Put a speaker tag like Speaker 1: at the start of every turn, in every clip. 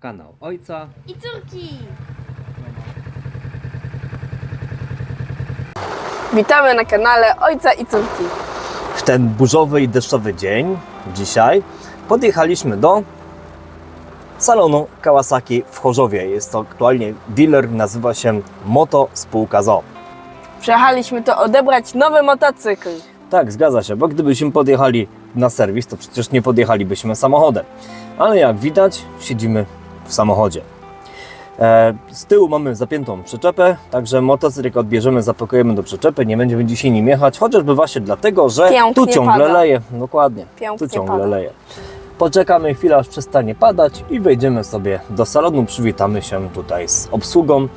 Speaker 1: kanał ojca.
Speaker 2: I córki!
Speaker 3: Witamy na kanale Ojca i Córki.
Speaker 1: W ten burzowy i deszczowy dzień, dzisiaj, podjechaliśmy do salonu Kawasaki w Chorzowie. Jest to aktualnie dealer, nazywa się Moto Spółka ZO.
Speaker 3: Przyjechaliśmy tu odebrać nowy motocykl.
Speaker 1: Tak, zgadza się, bo gdybyśmy podjechali na serwis, to przecież nie podjechalibyśmy samochodem. Ale jak widać, siedzimy w samochodzie. E, z tyłu mamy zapiętą przyczepę, także motocykl jak odbierzemy, zapakujemy do przyczepy, nie będziemy dzisiaj nim jechać, chociażby właśnie dlatego, że
Speaker 3: Pięknie
Speaker 1: tu ciągle
Speaker 3: pada.
Speaker 1: leje. Dokładnie,
Speaker 3: Pięknie
Speaker 1: tu ciągle
Speaker 3: pada.
Speaker 1: leje. Poczekamy chwilę, aż przestanie padać i wejdziemy sobie do salonu, przywitamy się tutaj z obsługą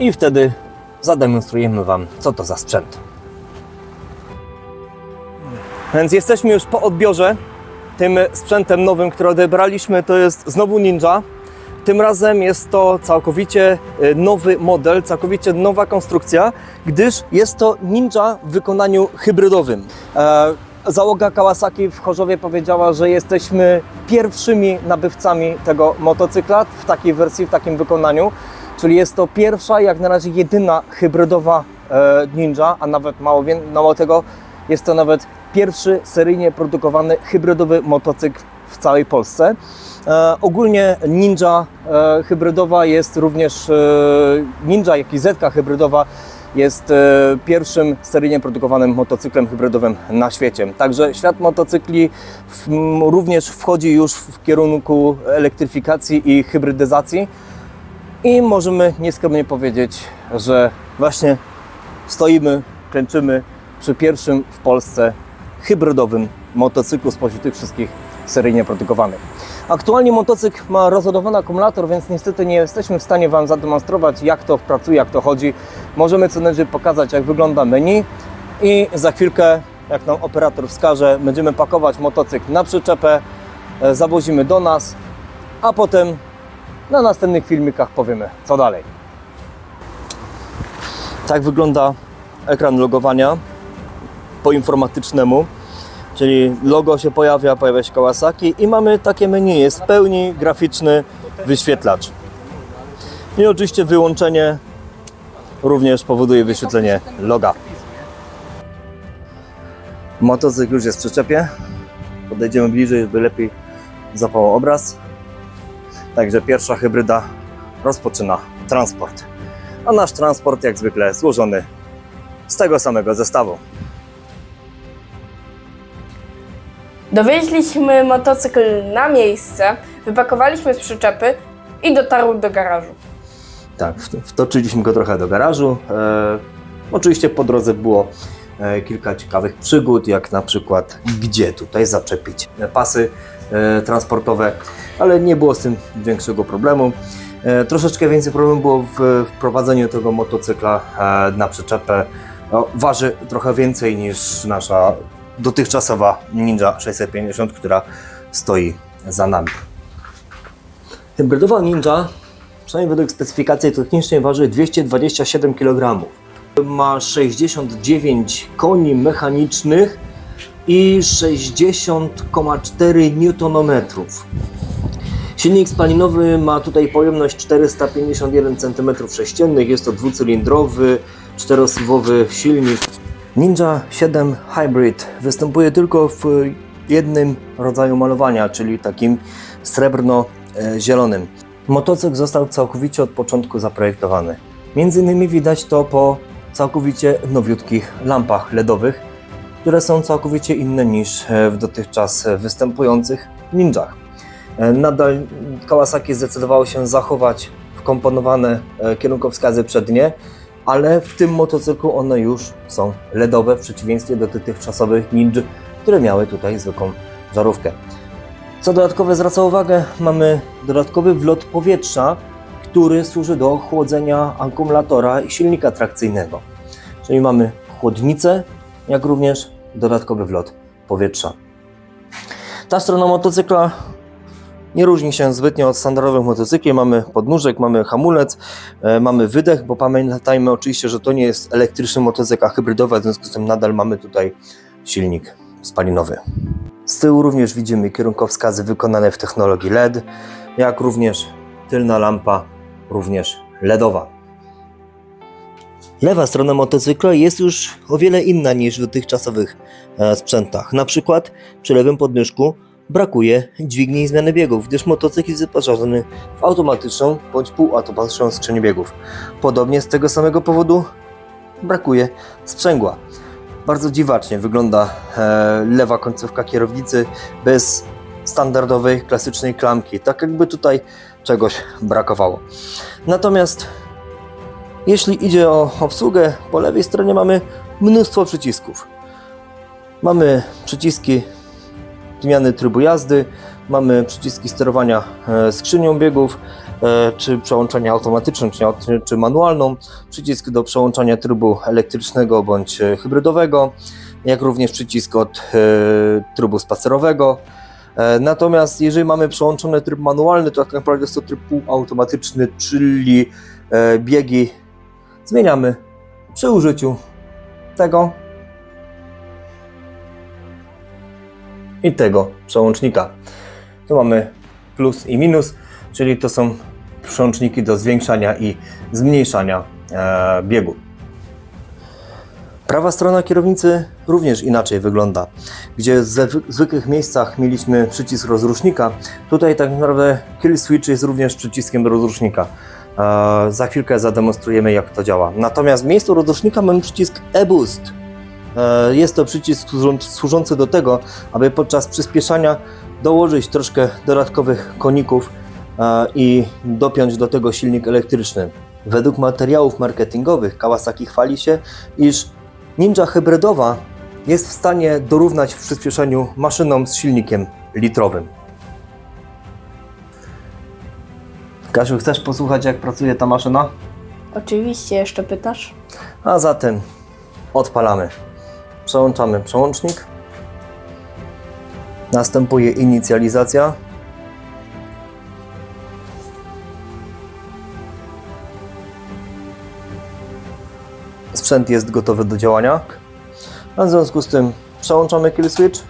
Speaker 1: i wtedy zademonstrujemy Wam, co to za sprzęt. Więc jesteśmy już po odbiorze. Tym sprzętem nowym, który odebraliśmy, to jest znowu Ninja. Tym razem jest to całkowicie y, nowy model, całkowicie nowa konstrukcja, gdyż jest to Ninja w wykonaniu hybrydowym. E, Załoga Kawasaki w Chorzowie powiedziała, że jesteśmy pierwszymi nabywcami tego motocykla w takiej wersji, w takim wykonaniu. Czyli jest to pierwsza, jak na razie jedyna hybrydowa e, Ninja, a nawet mało, mało tego, jest to nawet pierwszy seryjnie produkowany hybrydowy motocykl w całej Polsce. E, ogólnie Ninja e, hybrydowa jest również, e, Ninja jak i Zetka hybrydowa jest pierwszym seryjnie produkowanym motocyklem hybrydowym na świecie. Także świat motocykli w, również wchodzi już w kierunku elektryfikacji i hybrydyzacji. I możemy nieskromnie powiedzieć, że właśnie stoimy, klęczymy przy pierwszym w Polsce hybrydowym motocyklu spośród tych wszystkich seryjnie produkowanych. Aktualnie motocykl ma rozładowany akumulator, więc niestety nie jesteśmy w stanie Wam zademonstrować, jak to pracuje, jak to chodzi. Możemy co najwyżej pokazać, jak wygląda menu i za chwilkę, jak nam operator wskaże, będziemy pakować motocykl na przyczepę, e, zawozimy do nas, a potem na następnych filmikach powiemy, co dalej. Tak wygląda ekran logowania po informatycznemu, czyli logo się pojawia, pojawia się Kawasaki i mamy takie menu, jest w pełni graficzny wyświetlacz. I oczywiście wyłączenie również powoduje wyświetlenie loga. Motocykl już jest w przyczepie. Podejdziemy bliżej, żeby lepiej zapał obraz. Także pierwsza hybryda rozpoczyna transport. A nasz transport jak zwykle złożony z tego samego zestawu.
Speaker 3: Dowieźliśmy motocykl na miejsce, wypakowaliśmy z przyczepy i dotarł do garażu.
Speaker 1: Tak, wtoczyliśmy go trochę do garażu. E, oczywiście po drodze było e, kilka ciekawych przygód, jak na przykład gdzie tutaj zaczepić pasy e, transportowe, ale nie było z tym większego problemu. E, troszeczkę więcej problemu było w wprowadzeniu tego motocykla e, na przyczepę. Waży trochę więcej niż nasza dotychczasowa Ninja 650, która stoi za nami. Hybrydowa Ninja przynajmniej według specyfikacji technicznej waży 227 kg. Ma 69 koni mechanicznych i 60,4 Nm. Silnik spalinowy ma tutaj pojemność 451 cm3. Jest to dwucylindrowy, czterosuwowy silnik. Ninja 7 Hybrid występuje tylko w jednym rodzaju malowania, czyli takim srebrno-zielonym. Motocykl został całkowicie od początku zaprojektowany. Między innymi widać to po całkowicie nowiutkich lampach LEDowych, które są całkowicie inne niż w dotychczas występujących Ninjach. Nadal Kawasaki zdecydowało się zachować wkomponowane e, kierunkowskazy przednie, ale w tym motocyklu one już są LEDowe w przeciwieństwie do dotychczasowych Ninja, które miały tutaj zwykłą żarówkę. Co dodatkowe zwraca uwagę, mamy dodatkowy wlot powietrza, który służy do chłodzenia akumulatora i silnika trakcyjnego. Czyli mamy chłodnicę, jak również dodatkowy wlot powietrza. Ta strona motocykla nie różni się zbytnio od standardowych motocykli. Mamy podnóżek, mamy hamulec, e, mamy wydech, bo pamiętajmy oczywiście, że to nie jest elektryczny motocykl, a hybrydowy, w związku z tym nadal mamy tutaj silnik spalinowy. Z tyłu również widzimy kierunkowskazy wykonane w technologii LED, jak również tylna lampa również LEDowa. Lewa strona motocykla jest już o wiele inna niż w dotychczasowych e, sprzętach. Na przykład przy lewym podnóżku brakuje dźwigni i zmiany biegów, gdyż motocykl jest wyposażony w automatyczną bądź półautomatyczną skrzynię biegów. Podobnie z tego samego powodu brakuje sprzęgła. Bardzo dziwacznie wygląda e, lewa końcówka kierownicy bez standardowej, klasycznej klamki. Tak jakby tutaj czegoś brakowało. Natomiast jeśli idzie o obsługę, po lewej stronie mamy mnóstwo przycisków. Mamy przyciski zmiany trybu jazdy, mamy przyciski sterowania e, skrzynią biegów, e, czy przełączania automatyczną, czy, manualną, przycisk do przełączania trybu elektrycznego bądź e, hybrydowego, jak również przycisk od trybu spacerowego. Natomiast jeżeli mamy przełączony tryb manualny, to tak naprawdę jest to tryb półautomatyczny, czyli biegi zmieniamy przy użyciu tego i tego przełącznika. Tu mamy plus i minus, czyli to są przełączniki do zwiększania i zmniejszania e, biegu. Prawa strona kierownicy również inaczej wygląda. Gdzie w zwykłych miejscach mieliśmy przycisk rozrusznika, tutaj tak naprawdę kill switch jest również przyciskiem do rozrusznika. E, za chwilkę zademonstrujemy jak to działa. Natomiast w miejscu rozrusznika mamy przycisk e-boost. E, Jest to przycisk służą- służący do tego, aby podczas przyspieszania dołożyć troszkę dodatkowych koników e, i dopiąć do tego silnik elektryczny. Według materiałów marketingowych Kawasaki chwali się, iż Ninja hybrydowa jest w stanie dorównać w przyspieszeniu maszynom z silnikiem litrowym. Kasiu, chcesz posłuchać jak pracuje ta maszyna?
Speaker 3: Oczywiście, jeszcze pytasz?
Speaker 1: A zatem odpalamy. Przełączamy przełącznik. Następuje inicjalizacja. Sprzęt jest gotowy do działania. A w związku z tym przełączamy kill switch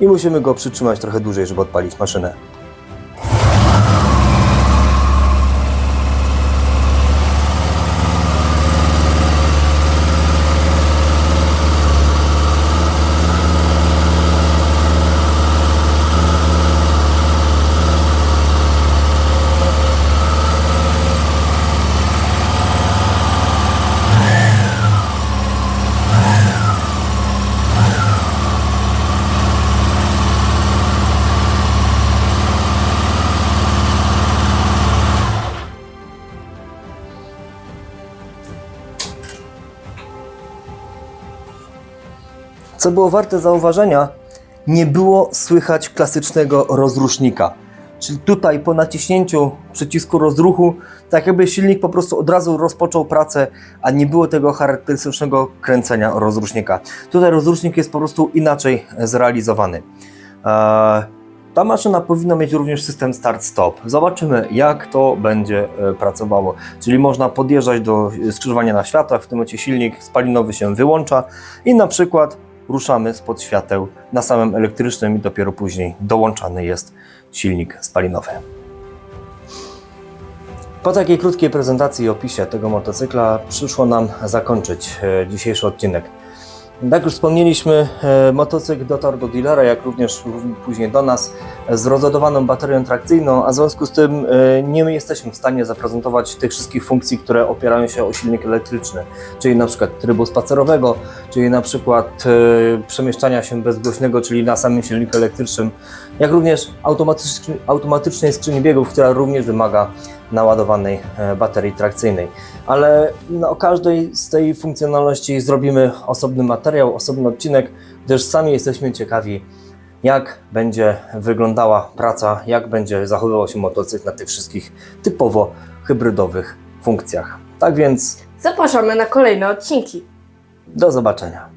Speaker 1: i musimy go przytrzymać trochę dłużej, żeby odpalić maszynę. Co było warte zauważenia, nie było słychać klasycznego rozrusznika. Czyli tutaj po naciśnięciu przycisku rozruchu, tak jakby silnik po prostu od razu rozpoczął pracę, a nie było tego charakterystycznego kręcenia rozrusznika. Tutaj rozrusznik jest po prostu inaczej zrealizowany. Eee, ta maszyna powinna mieć również system start-stop. Zobaczymy, jak to będzie e, pracowało. Czyli można podjeżdżać do skrzyżowania na światłach, w tym momencie silnik spalinowy się wyłącza i na przykład ruszamy spod świateł na samym elektrycznym i dopiero później dołączany jest silnik spalinowy. Po takiej krótkiej prezentacji i opisie tego motocykla przyszło nam zakończyć e, dzisiejszy odcinek. Jak już wspomnieliśmy, e, motocykl dotarł do dealera, jak również później do nas z rozładowaną baterią trakcyjną, a w związku z tym e, nie jesteśmy w stanie zaprezentować tych wszystkich funkcji, które opierają się o silnik elektryczny, czyli na przykład trybu spacerowego, czyli na przykład e, przemieszczania się bezgłośnego, czyli na samym silniku elektrycznym, jak również automatycznej skrzyni biegów, która również wymaga naładowanej e, baterii trakcyjnej. Ale no, o każdej z tej funkcjonalności zrobimy osobny materiał, osobny odcinek, gdyż sami jesteśmy ciekawi, jak będzie wyglądała praca, jak będzie zachowywał się motocykl na tych wszystkich typowo hybrydowych funkcjach. Tak więc
Speaker 3: Zapraszamy na kolejne odcinki.
Speaker 1: do zobaczenia.